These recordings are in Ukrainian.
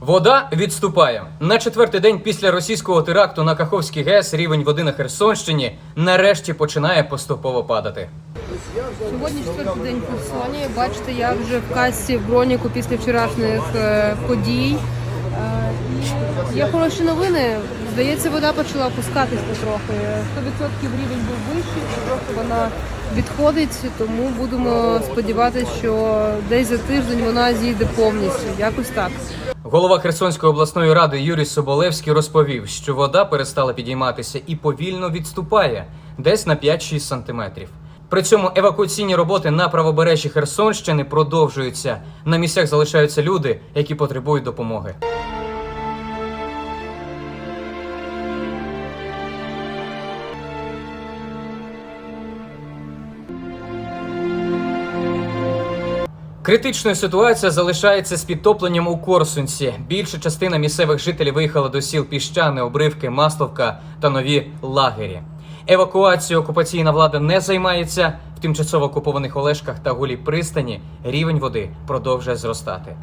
Вода відступає на четвертий день після російського теракту на Каховський ГЕС. Рівень води на Херсонщині нарешті починає поступово падати. Сьогодні четвертий день в Херсоні. Бачите, я вже в касі в броніку після вчорашніх е, подій. Е, є хороші новини. Здається, вода почала опускатись потрохи. 100% рівень був вищий, потрохи вона відходить, тому будемо сподіватися, що десь за тиждень вона зійде повністю. Якось так. Голова Херсонської обласної ради Юрій Соболевський розповів, що вода перестала підійматися і повільно відступає десь на 5-6 сантиметрів. При цьому евакуаційні роботи на правобережжі Херсонщини продовжуються. На місцях залишаються люди, які потребують допомоги. Критичною ситуація залишається з підтопленням у Корсунці. Більша частина місцевих жителів виїхала до сіл Піщани, Обривки, Масловка та нові лагері. Евакуацією окупаційна влада не займається. В тимчасово окупованих Олешках та гулі пристані рівень води продовжує зростати.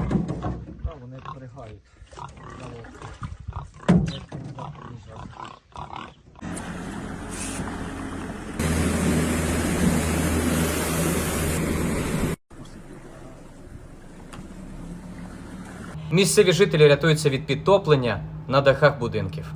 Місцеві жителі рятуються від підтоплення на дахах будинків.